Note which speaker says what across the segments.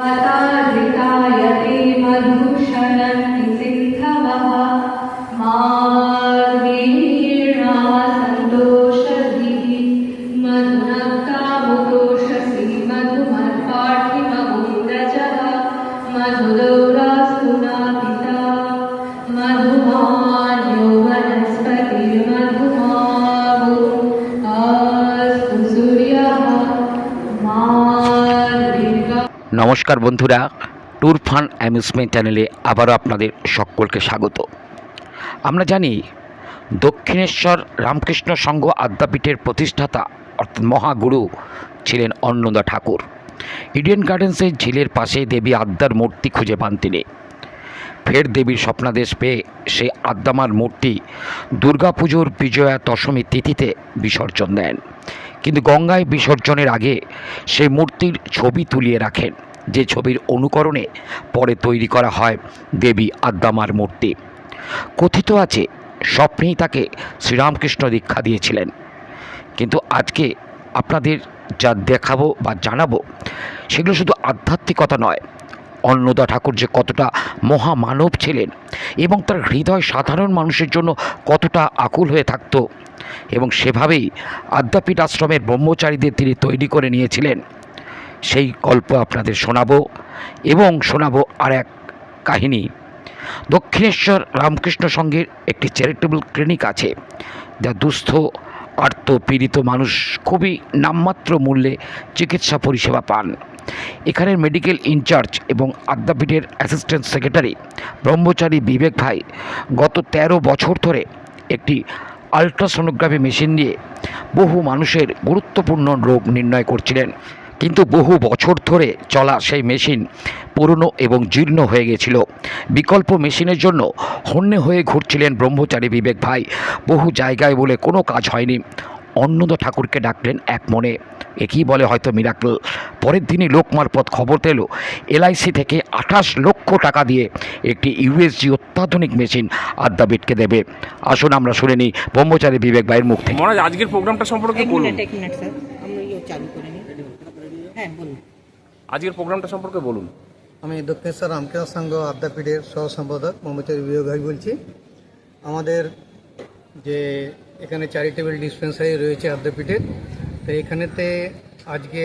Speaker 1: पताधिकायते मधुषणं सिन्धवः। मा
Speaker 2: নমস্কার বন্ধুরা ট্যুর ফান অ্যামিউজমেন্ট চ্যানেলে আবারও আপনাদের সকলকে স্বাগত। আমরা জানি, দক্ষিণেশ্বর রামকৃষ্ণ সংঘ আদ্যাপীঠের প্রতিষ্ঠাতা, অর্থাৎ মহাগুরু ছিলেন অন্নদা ঠাকুর। ইডেন গার্ডেন্সের ঝিলের পাশে দেবী আদ্যার মূর্তি খুঁজে পান তিনি। ফের দেবীর স্বপ্নাদেশ পেয়ে সেই আদ্যামার মূর্তি দুর্গাপুজোর বিজয়া দশমী তিথিতে বিসর্জন দেন। কিন্তু গঙ্গায় বিসর্জনের আগে সেই মূর্তির ছবি তুলিয়ে রাখেন। যে ছবির অনুকরণে পরে তৈরি করা হয় দেবী আদ্যামার মূর্তি। কথিত আছে, স্বপ্নেই তাকে শ্রীরামকৃষ্ণ দীক্ষা দিয়েছিলেন। কিন্তু আজকে আপনাদের যা দেখাবো বা জানাব, সেগুলো শুধু আধ্যাত্মিকতা নয়, অন্নদা ঠাকুর যে কতটা মহামানব ছিলেন এবং তার হৃদয় সাধারণ মানুষের জন্য কতটা আকুল হয়ে থাকতো এবং সেভাবেই আদ্যাপীঠ আশ্রমের ব্রহ্মচারীদের তিনি তৈরি করে নিয়েছিলেন। সেই গল্প আপনাদের শোনাবো এবং শোনাবো আর এক কাহিনী। দক্ষিণেশ্বর রামকৃষ্ণ সংঘের একটি চ্যারিটেবল ক্লিনিক আছে, যা দুস্থ আর্ত পীড়িত মানুষ খুবই নামমাত্র মূল্যে চিকিৎসা পরিষেবা পান। এখানের মেডিকেল ইনচার্জ এবং আদ্যাপীঠের অ্যাসিস্ট্যান্ট সেক্রেটারি ব্রহ্মচারী বিবেক ভাই গত ১৩ বছর ধরে একটি আলট্রাসোনোগ্রাফি মেশিন দিয়ে বহু মানুষের গুরুত্বপূর্ণ রোগ নির্ণয় করছিলেন। কিন্তু বহু বছর ধরে চলা সেই মেশিন পুরনো এবং জীর্ণ হয়ে গেছিল। বিকল্প মেশিনের জন্য হন্যে হয়ে ঘুরছিলেন ব্রহ্মচারী বিবেক ভাই। বহু জায়গায় বলে কোনো কাজ হয়নি। অন্নদ ঠাকুরকে ডাকলেন এক মনে। একই বলে হয়তো মিরাকল পরের দিনই লোক মারফত খবর পেল এলআইসি থেকে আঠাশ লক্ষ টাকা দিয়ে একটি ইউএসজি অত্যাধুনিক মেশিন আদ্যাবিটকে দেবে। আসুন আমরা শুনে নিই ব্রহ্মচারী বিবেক ভাইয়ের মুখ থেকে।
Speaker 3: মহারাজ আজকের প্রোগ্রামটা সম্পর্কে বলুন।
Speaker 4: এক মিনিট স্যার। আমরা চালু হ্যাঁ বলুন।
Speaker 3: আজকের প্রোগ্রামটা সম্পর্কে বলুন।
Speaker 5: আমি দক্ষিণেশ্বর রামকৃষ্ণ সংঘ আদ্যাপীঠের সহ সম্পাদক বিবেক ভাই বলছি। আমাদের যে এখানে চ্যারিটেবল ডিসপেন্সারি রয়েছে আদ্যাপীঠের তো এখানেতে আজকে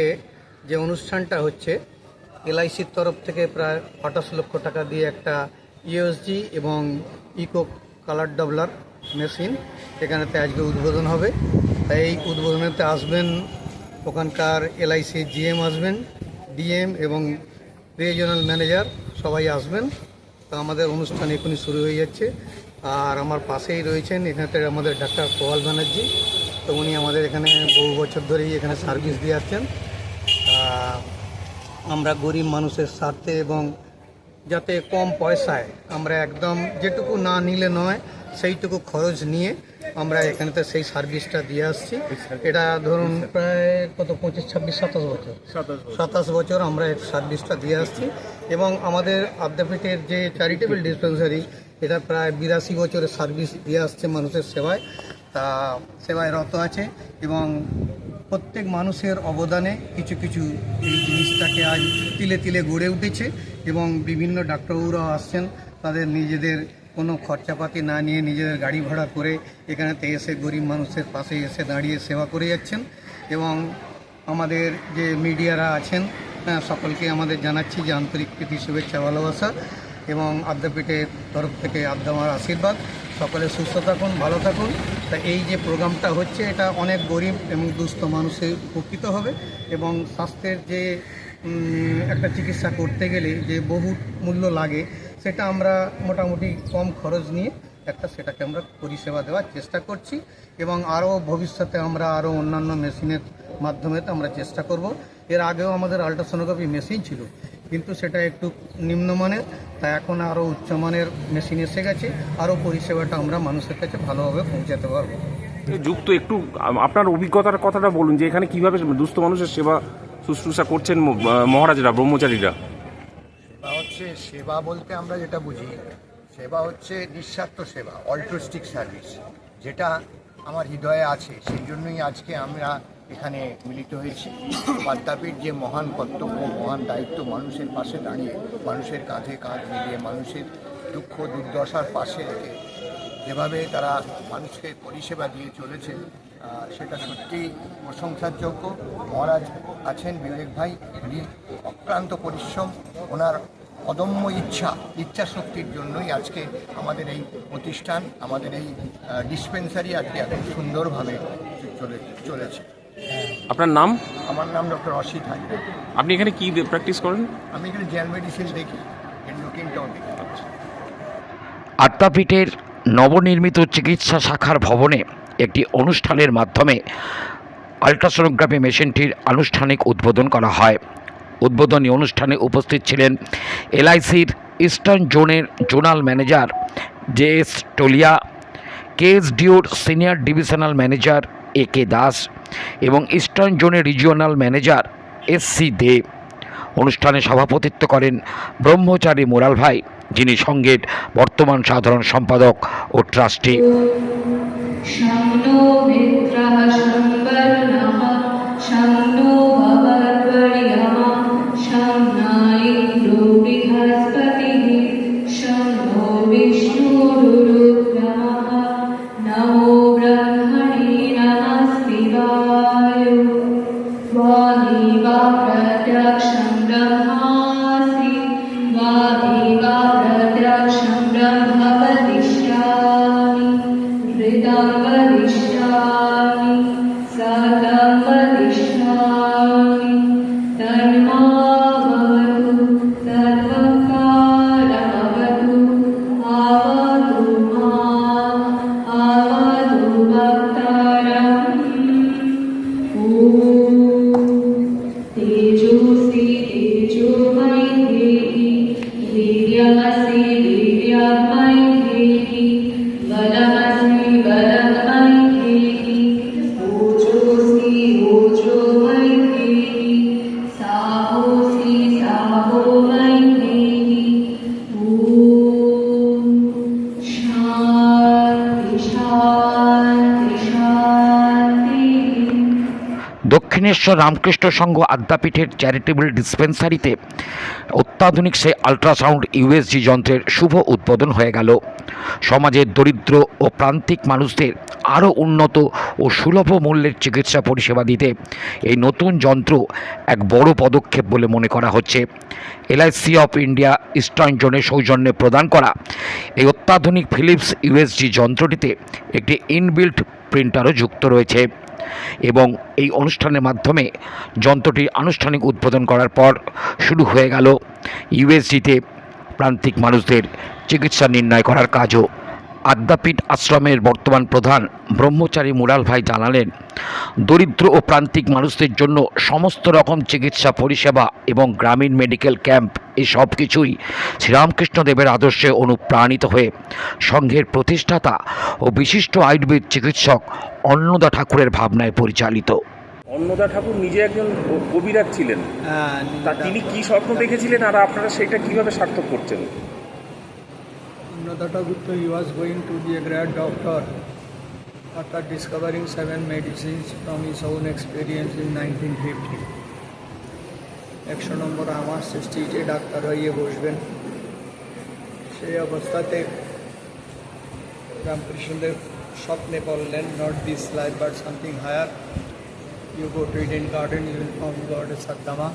Speaker 5: যে অনুষ্ঠানটা হচ্ছে এলআইসির তরফ থেকে প্রায় আঠাশ লক্ষ টাকা দিয়ে একটা ইউএসজি এবং ইকো কালার ডাবলার মেশিন এখানেতে আজকে উদ্বোধন হবে। তাই এই উদ্বোধনেতে আসবেন ওখানকার এলআইসি জিএম আসবেন, ডিএম এবং রিজিওনাল ম্যানেজার সবাই আসবেন। তো আমাদের অনুষ্ঠান এখনই শুরু হয়ে যাচ্ছে। আর আমার পাশেই রয়েছেন এখানে আমাদের ডাক্তার প্রবাল ব্যানার্জি। তো উনি আমাদের এখানে বহু বছর ধরেই এখানে সার্ভিস দিয়ে আসছেন। আমরা গরিব মানুষের স্বার্থে এবং যাতে কম পয়সায় আমরা একদম যেটুকু না নিলে নয়, সেইটুকু খরচ নিয়ে আমরা এখানেতে সেই সার্ভিসটা দিয়ে আসছি। এটা ধরুন প্রায় কত পঁচিশ ছাব্বিশ সাতাশ বছর। সাতাশ বছর। আমরা এই সার্ভিসটা দিয়ে আসছি এবং আমাদের আদ্যাপীঠের যে চ্যারিটেবল ডিসপেন্সারি এটা প্রায় বিরাশি বছরের সার্ভিস দিয়ে আসছে মানুষের সেবায়। তা সেবায় রত আছে এবং প্রত্যেক মানুষের অবদানে কিছু কিছু এই জিনিসটাকে আজ তিলে তিলে গড়ে উঠেছে এবং বিভিন্ন ডাক্তারবাবুরাও আসছেন। তাদের নিজেদের কোনো খরচাপাতি না নিয়ে নিজেদের গাড়ি ভাড়া করে এখানেতে এসে গরিব মানুষের পাশে এসে দাঁড়িয়ে সেবা করে যাচ্ছেন এবং আমাদের যে মিডিয়ারা আছেন হ্যাঁ, সকলকে আমাদের জানাচ্ছি যে আন্তরিক প্রীতি শুভেচ্ছা ভালোবাসা এবং আদ্যাপীঠের তরফ থেকে আদ্যামার আশীর্বাদ। সকলে সুস্থ থাকুন ভালো থাকুন। তা এই যে প্রোগ্রামটা হচ্ছে এটা অনেক গরিব এবং দুস্থ মানুষের উপকৃত হবে এবং স্বাস্থ্যের যে একটা চিকিৎসা করতে গেলে যে বহু মূল্য লাগে সেটা আমরা মোটামুটি কম খরচ নিয়ে একটা সেটাকে আমরা পরিষেবা দেওয়ার চেষ্টা করছি এবং আরও ভবিষ্যতে আমরা আরও অন্যান্য মেশিনের মাধ্যমে আমরা চেষ্টা করব। এর আগেও আমাদের আল্ট্রাসোনোগ্রাফি মেশিন ছিল, কিন্তু সেটা একটু নিম্নমানের, তা এখন আরও উচ্চমানের মেশিন এসে গেছে। আরও পরিষেবাটা আমরা মানুষের কাছে ভালোভাবে পৌঁছাতে পারব।
Speaker 3: যুক্ত একটু আপনার অভিজ্ঞতার কথাটা বলুন যে এখানে কীভাবে দুস্থ মানুষের সেবা শুশ্রূষা করছেন মহারাজরা, ব্রহ্মচারীরা।
Speaker 6: হচ্ছে সেবা বলতে আমরা যেটা বুঝি, সেবা হচ্ছে নিঃস্বার্থ সেবা অল্ট্রোস্টিক সার্ভিস যেটা আমার হৃদয়ে আছে। সেই জন্যই আজকে আমরা এখানে মিলিত হয়েছি। আদ্যাপীঠ যে মহান কর্তব্য, মহান দায়িত্ব মানুষের পাশে দাঁড়িয়ে, মানুষের কাঁধে কাঁধ মিলিয়ে, মানুষের দুঃখ দুর্দশার পাশে রেখে যেভাবে তারা মানুষকে পরিষেবা দিয়ে চলেছে সেটা সত্যি প্রশংসার যোগ্য মহারাজ আছেন বিবেক ভাই উনি অক্লান্ত পরিশ্রম, ওনার অদম্য ইচ্ছা ইচ্ছা শক্তির জন্যই আজকে আমাদের এই প্রতিষ্ঠান আমাদের এই ডিসপেন্সারি আজকে এত সুন্দরভাবে চলে চলেছে।
Speaker 3: আপনার নাম?
Speaker 6: আমার নাম ডক্টর অসিত হাজরা
Speaker 3: আপনি এখানে কি প্র্যাকটিস করেন?
Speaker 6: আমি এখানে জেন মেডিসিন দেখি এন্ডোকিনটাও দেখি
Speaker 2: আদ্যাপীঠের নবনির্মিত চিকিৎসা শাখার ভবনে একটি অনুষ্ঠানের মাধ্যমে আল্ট্রাসোনোগ্রাফি মেশিনটির আনুষ্ঠানিক উদ্বোধন করা হয়। উদ্বোধনী অনুষ্ঠানে উপস্থিত ছিলেন এলআইসির ইস্টার্ন জোনের zonal manager J S Tolia কেএসডিওর senior divisional manager A K Das এবং ইস্টার্ন জোনের regional manager S C De. অনুষ্ঠানে সভাপতিত্ব করেন ব্রহ্মচারী মোরাল ভাই, যিনি সঙ্গের বর্তমান সাধারণ সম্পাদক ও ট্রাস্টি।
Speaker 1: എല്ലാവർക്കും
Speaker 2: দক্ষিণেশ্বর রামকৃষ্ণ সংঘ আদ্যাপীঠের চ্যারিটেবল ডিসপেন্সারিতে অত্যাধুনিক সে আল্ট্রাসাউন্ড ইউএসজি যন্ত্রের শুভ উদ্বোধন হয়ে গেল। সমাজের দরিদ্র ও প্রান্তিক মানুষদের আরও উন্নত ও সুলভ মূল্যের চিকিৎসা পরিষেবা দিতে এই নতুন যন্ত্র এক বড় পদক্ষেপ বলে মনে করা হচ্ছে। এলআইসি অফ ইন্ডিয়া ইস্টার্ন জোনের সৌজন্যে প্রদান করা এই অত্যাধুনিক ফিলিপস ইউএসজি যন্ত্রটিতে একটি ইনবিল্ট প্রিন্টারও যুক্ত রয়েছে। এবং এই অনুষ্ঠানের মাধ্যমে যন্ত্রটি আনুষ্ঠানিক উদ্বোধন করার পর শুরু হয়ে গেল ইউএসডিতে প্রান্তিক মানুষদের চিকিৎসা নির্ণয় করার কাজও। আদ্যাপীঠ আশ্রমের বর্তমান প্রধান ব্রহ্মচারী মুরাল ভাই জানালেন, দরিদ্র ও প্রান্তিক মানুষদের জন্য সমস্ত রকম চিকিৎসা পরিষেবা এবং গ্রামীণ মেডিকেল ক্যাম্প এই সব কিছুই শ্রীরামকৃষ্ণদেবের আদর্শে অনুপ্রাণিত হয়ে সংঘের প্রতিষ্ঠাতা ও বিশিষ্ট আয়ুর্বেদ চিকিৎসক অন্নদা ঠাকুরের ভাবনায় পরিচালিত।
Speaker 3: অন্নদা ঠাকুর নিজে একজন কবিরাজ ছিলেন। তা তিনি কি স্বপ্ন দেখেছিলেন আর আপনারা সেটা কীভাবে সার্থক করছেন?
Speaker 7: Nada Gupta, he was going to be a great doctor after discovering seven medicines from his own experience in 1950. একশো নম্বর আমার সৃষ্টি যে ডাক্তার হয়ে বসবেন সেই অবস্থাতে রামকৃষ্ণদেব স্বপ্নে বললেন not this life but something higher you go to Eden garden you will found God সাদ্দামা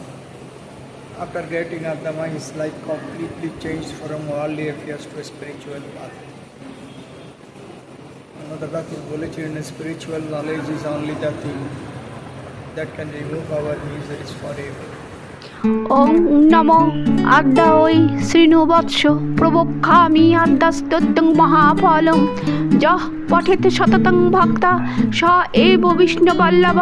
Speaker 7: After getting Adama, his life completely changed from worldly affairs to a spiritual path. Another Thakur বলেছিলেন spiritual knowledge is only the thing that can remove our miseries forever.
Speaker 8: ওং নম আদ্যা ওই শ্রীনুবৎস প্রবক্ষামি আদ্যাস্তং মহাফলম যহ পঠেতে সততং ভক্তা, স এব বিষ্ণুবল্লভ।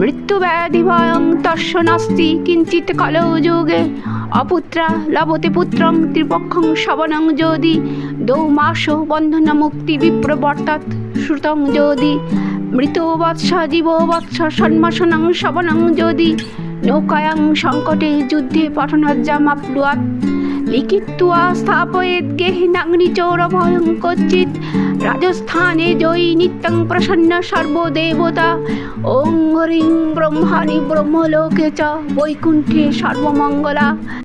Speaker 8: মৃত্যুব্যাধি ভয়ং তস্য নাস্তি কিঞ্চিৎ কলৌ যোগে। অপুত্রা লভতে পুত্রং ত্রিপক্ষং শবনং যদি। দৌ মাস বন্ধন মুক্তি বিপ্রবর্তাৎ শ্রুতং যদি। মৃত বৎস জীব বৎস সন্মাসনং শবনং যদি। নৌকায়াং সংকটে যুদ্ধে পঠনজ্জামাপ্লুয়াৎ লিখিত্বা স্থাপয়েত গেহিনাগ্নি চৌরভয়ং কচ্চিৎ।
Speaker 1: রাজস্থানে জয়ী নিত্যং প্রসন্ন সর্বদেবতা। ওং হরিং ব্রহ্মাণি ব্রহ্মলোকে চ বৈকুণ্ঠে সর্বমঙ্গলা।